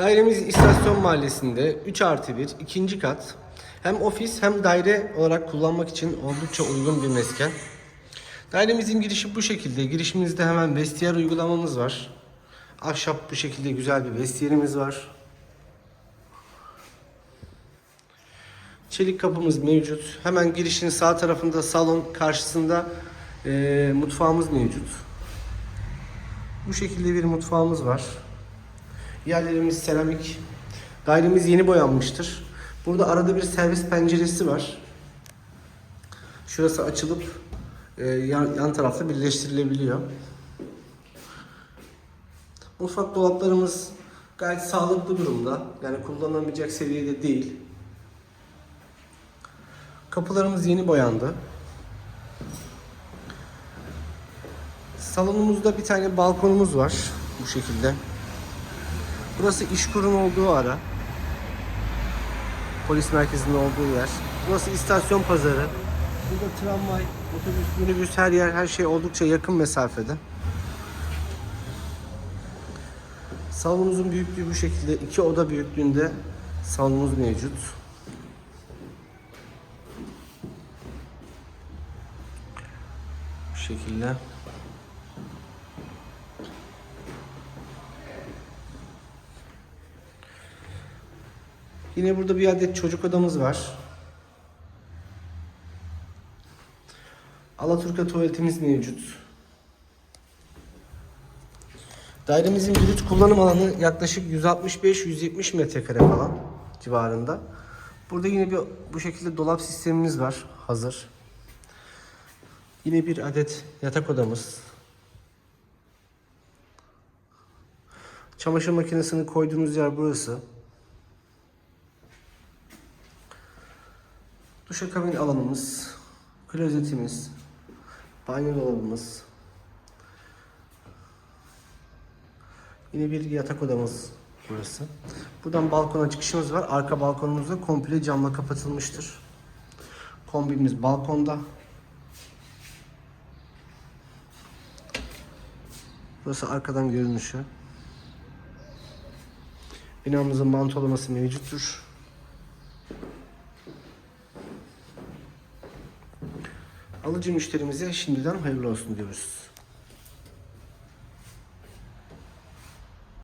Dairemiz İstasyon Mahallesi'nde 3 artı 1, ikinci kat. Hem ofis hem daire olarak kullanmak için oldukça uygun bir mesken. Dairemizin girişi bu şekilde. Girişimizde hemen vestiyer uygulamamız var. Ahşap bu şekilde güzel bir vestiyerimiz var. Çelik kapımız mevcut. Hemen girişin sağ tarafında salon, karşısında eee, mutfağımız mevcut. Bu şekilde bir mutfağımız var. Yerlerimiz seramik. Dairemiz yeni boyanmıştır. Burada arada bir servis penceresi var. Şurası açılıp e, yan, yan tarafta birleştirilebiliyor. Mutfak dolaplarımız gayet sağlıklı durumda. Yani kullanılamayacak seviyede değil. Kapılarımız yeni boyandı. Salonumuzda bir tane balkonumuz var bu şekilde. Burası iş kurum olduğu ara. Polis merkezinin olduğu yer. Burası istasyon pazarı. Burada tramvay, otobüs, minibüs her yer her şey oldukça yakın mesafede. Salonumuzun büyüklüğü bu şekilde. iki oda büyüklüğünde salonumuz mevcut. Bu şekilde. Yine burada bir adet çocuk odamız var. Alaturka tuvaletimiz mevcut. Dairemizin brüt kullanım alanı yaklaşık 165-170 metrekare falan civarında. Burada yine bir bu şekilde dolap sistemimiz var hazır. Yine bir adet yatak odamız. Çamaşır makinesini koyduğumuz yer burası. Duşakabin alanımız, klozetimiz, banyo dolabımız. Yine bir yatak odamız burası. Buradan balkona çıkışımız var. Arka balkonumuz da komple camla kapatılmıştır. Kombimiz balkonda. Burası arkadan görünüşü. Binamızın mantolaması mevcuttur. Alıcı müşterimize şimdiden hayırlı olsun diyoruz.